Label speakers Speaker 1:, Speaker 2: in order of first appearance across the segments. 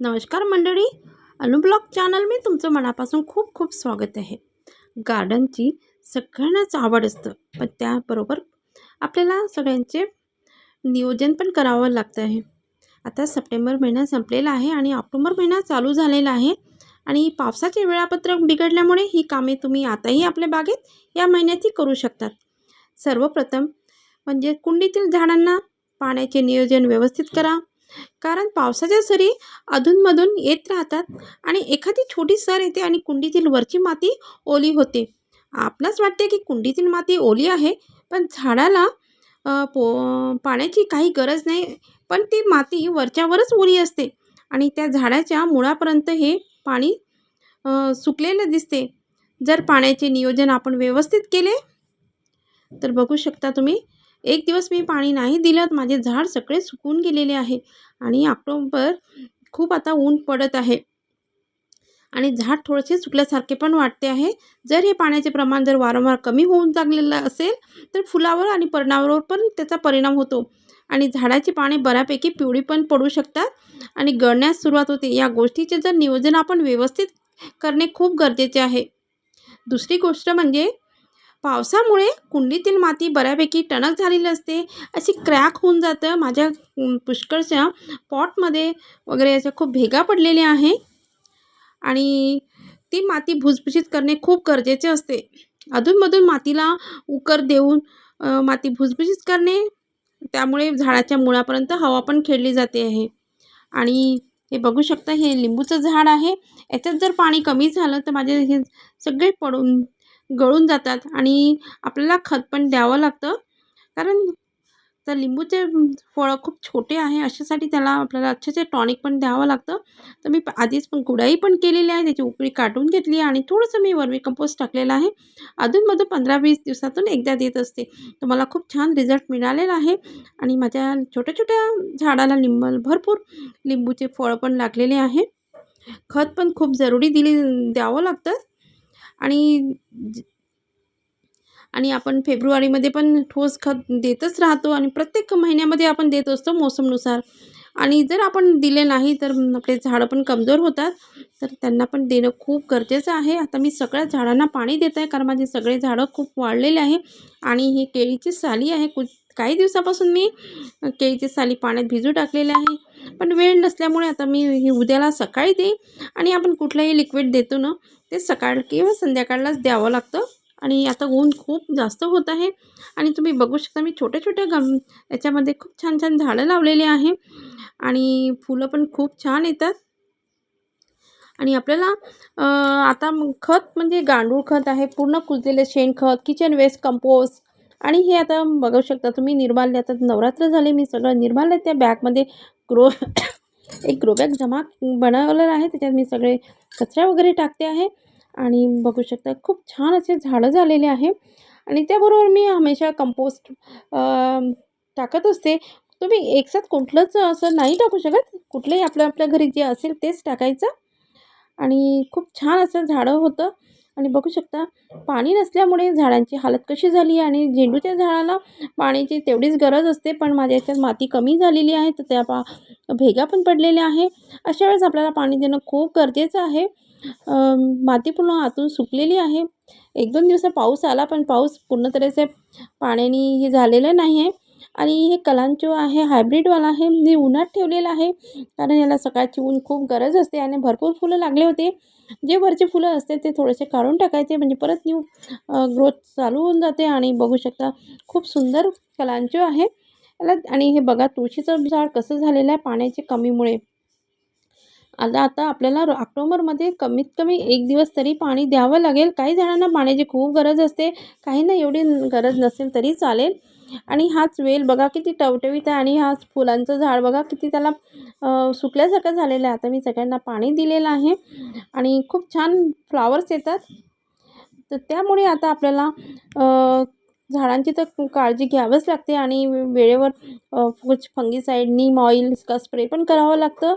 Speaker 1: नमस्कार मंडळी अनुब्लॉग चॅनल मी तुमचं मनापासून खूप खूप स्वागत आहे. गार्डनची सगळ्यांनाच आवड असतं पण त्याबरोबर आपल्याला सगळ्यांचे नियोजन पण करावं लागतं आहे. आता सप्टेंबर महिना संपलेला आहे आणि ऑक्टोबर महिना चालू झालेला आहे आणि पावसाचे वेळापत्रक बिघडल्यामुळे ही कामे तुम्ही आताही आपल्या बागेत या महिन्यातही करू शकतात. सर्वप्रथम म्हणजे कुंडीतील झाडांना पाण्याचे नियोजन व्यवस्थित करा कारण पावसाच्या सरी अधूनमधून येत राहतात आणि एखादी छोटी सर येते आणि कुंडीतील वरची माती ओली होते. आपणास वाटते की कुंडीतील माती ओली आहे पण झाडाला पो पाण्याची काही गरज नाही पण ती माती वरच्यावरच ओली असते आणि त्या झाडाच्या मुळापर्यंत हे पाणी सुकलेलं दिसते. जर पाण्याचे नियोजन आपण व्यवस्थित केले तर बघू शकता तुम्ही एक दिवस मी पाणी नाही दिलं माझे झाड सगळे सुकून गेलेले आहे आणि ऑक्टोबर खूप आता ऊन पडत आहे. आणि झाड थोडेसे सुकल्यासारखे पण वाटते आहे. जर हे पाण्याचे प्रमाण जर वारंवार कमी होऊन लागलेलं असेल तर फुलावर आणि पर्णावर पण त्याचा परिणाम होतो. आणि झाडाची पाने बऱ्यापैकी पिवळी पण पडू शकतात. आणि गळण्यास सुरुवात होते. या गोष्टीचे जर नियोजन आपण व्यवस्थित करणे खूप गरजेचे आहे. दुसरी गोष्ट म्हणजे पावसामुळे कुंडीतील माती बऱ्यापैकी टणक झालेली असते. अशी क्रॅक होऊन जातं. माझ्या पुष्कळच्या पॉटमध्ये वगैरे अशा खूप भेगा पडलेल्या आहे आणि ती माती भुसभुशीत करणे खूप गरजेचे असते. अधूनमधून मातीला उकर देऊन माती भुसभुशीत करणे त्यामुळे झाडाच्या मुळापर्यंत हवा पण खेळली जाते आहे. आणि हे बघू शकता हे लिंबूचं झाड आहे. याच्यात जर पाणी कमी झालं तर माझे हे सगळे पडून गळून जातात आणि आपल्याला खत पण द्यावं लागतं. कारण तर लिंबूचे फळं खूप छोटे आहे अशासाठी त्याला आपल्याला अच्छे टॉनिक पण द्यावं लागतं. तर मी आधीच पण कुडाई पण केलेली आहे त्याची उकळी काढून घेतली आणि थोडंसं मी वर्मी कंपोस्ट टाकलेलं आहे. अधूनमधून पंधरा वीस दिवसातून एकदा देत असते. तर मला खूप छान रिझल्ट मिळालेला आहे आणि माझ्या छोट्या छोट्या झाडाला लिंब भरपूर लिंबूचे फळं पण लागलेले आहे. खत पण खूप जरुरी दिली द्यावं लागतं. आणि ज- आणि आपण फेब्रुवारीमध्ये पण ठोस खत देतच राहतो आणि प्रत्येक महिन्यामध्ये आपण देत असतो मोसमनुसार. आणि जर आपण दिले नाही तर आपले झाडं पण कमजोर होतात. तर त्यांना पण देणं खूप गरजेचं आहे. आता मी सगळ्या झाडांना पाणी देत आहे कारण माझे सगळे झाडं खूप वाढलेले आहे. आणि ही केळीची साली आहे कु काही दिवसापासून मी केळीची साली पाण्यात भिजू टाकलेले आहे. पण वेळ नसल्यामुळे आता मी ही उद्याला सकाळी देईन आणि आपण कुठलंही लिक्विड देतो ना ते सकाळ किंवा संध्याकाळलाच द्यावं लागतं. आणि आता ऊन खूप जास्त होत आहे आणि तुम्ही बघू शकता मी छोट्या छोट्या गम याच्यामध्ये खूप छान छान झाडं लावलेली आहे आणि फुलं पण खूप छान येतात. आणि आपल्याला आता खत म्हणजे गांडूळ खत आहे पूर्ण कुजलेलं शेणखत किचन वेस्ट कंपोस्ट आणि हे आता बघू शकता तुम्ही निर्माल्य आता नवरात्र झाले मी सगळं निर्माल्य त्या बॅगमध्ये ग्रो एक ग्रो बॅग जमा बनवलेलं आहे त्याच्यात मी सगळे कचरा वगैरे टाकते आहे आणि बघू शकता खूप छान असे झाडं झालेले आहे. आणि त्याबरोबर मी हमेशा कंपोस्ट टाकत असते. तुम्ही एकसाथ कुठलंच असं नाही टाकू शकत. कुठलंही आपल्या आपल्या घरी जे असेल तेच टाकायचं. आणि खूप छान असं झाडं होतं. आणि बघू शकता पाणी नसल्यामुळे झाडांची हालत कशी झाली आहे आणि झेंडूच्या झाडाला पाण्याची तेवढीच गरज असते पण माझ्या याच्यात माती कमी झालेली आहे तर त्या पा भेगा पण पडलेल्या आहे. अशा वेळेस आपल्याला पाणी देणं खूप गरजेचं आहे. माती पूर्ण आतून सुकलेली आहे. एक दोन दिवसात पाऊस आला पण पाऊस पूर्ण तऱ्हेचे पाण्याने हे झालेलं नाही आहे आणि हे कलांचो आहे हायब्रिडवाला आहे मी उन्हात ठेवलेलं आहे कारण याला सकाळची ऊन खूप गरज असते आणि भरपूर फुलं लागले होते. जे वरचे फुलं असते ते थोडेसे काढून टाकायचे म्हणजे परत न्यू ग्रोथ चालू होऊन जाते आणि बघू शकता खूप सुंदर कलांचो आहे. याला आणि हे बघा तुळशीचं झाड कसं झालेलं आहे पाण्याच्या कमीमुळे. आता आता आपल्याला ऑक्टोबरमध्ये कमीत कमी एक दिवस तरी पाणी द्यावं लागेल. काही झाडांना पाण्याची खूप गरज असते. काहींना एवढी गरज नसेल तरी चालेल. आणि हाच वेल बघा किती टवटवीत आहे आणि हाच फुलांचं झाड बघा किती त्याला सुकल्यासारखं झालेलं आहे. आता मी सगळ्यांना पाणी दिलेलं आहे आणि खूप छान फ्लावर्स येतात. तर त्यामुळे आता आपल्याला झाडांची तर काळजी घ्यावंच लागते आणि वेळेवर कुछ फंगीसाईड नीम ऑइल का स्प्रे पण करावं लागतं.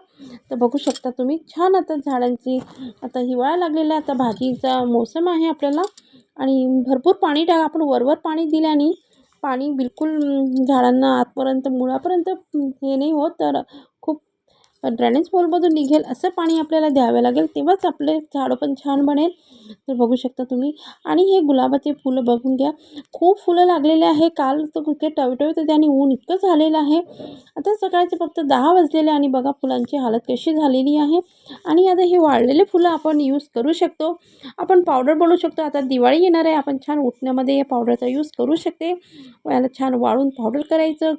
Speaker 1: तर बघू शकता तुम्ही छान आता झाडांची आता हिवाळा लागलेला आहे. आता भाजीचा मोसम आहे आपल्याला आणि भरपूर पाणी टाका. आपण वरवर पाणी दिल्याने पाणी बिलकुल झाडांना आतपर्यंत मुळापर्यंत हे नाही होत. तर ड्रेनेज होलमधून निघेल असं पाणी आपल्याला द्यावं लागेल तेव्हाच आपले झाडं पण छान बनेल. तर बघू शकता तुम्ही. आणि हे गुलाबाचे फुलं बघून घ्या. खूप फुलं लागलेले आहे. काल तर कुठे टवटवीत होते आणि ऊन इतकं झालेलं आहे. आता सकाळचे फक्त दहा वाजलेले आणि बघा फुलांची हालत कशी झालेली आहे. आणि आता हे वाळलेले फुलं आपण यूज करू शकतो. आपण पावडर बनवू शकतो. आता दिवाळी येणार आहे. आपण छान उठण्यामध्ये या पावडरचा यूज करू शकते. याला छान वाळून पावडर करायचं.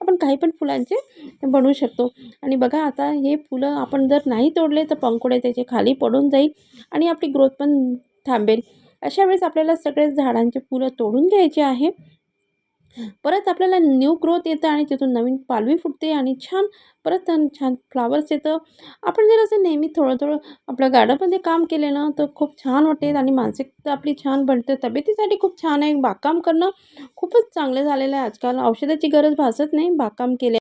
Speaker 1: आपण काही पण फुलांचे बनवू शकतो. आणि बघा आता हे फुलं आपण जर नाही तोडले तर पंखुडे त्याचे खाली पडून जाईल आणि आपली ग्रोथ पण थांबेल. अशा वेळेस आपल्याला सगळे झाडांचे फुलं तोडून घ्यायचे आहे. परत आपल्याला न्यू ग्रोथ येतं आणि तिथून नवीन पालवी फुटते आणि छान परत छान फ्लावर्स येतं. आपण जर असं नेहमी थोडं थोडं आपल्या गार्डनमध्ये काम केले ना तर खूप छान वाटेल आणि मानसिकता आपली छान बनते. तब्येतीसाठी खूप छान आहे. बागकाम करणं खूपच चांगलं झालेलं आहे. आजकाल औषधाची गरज भासत नाही. बागकाम केल्या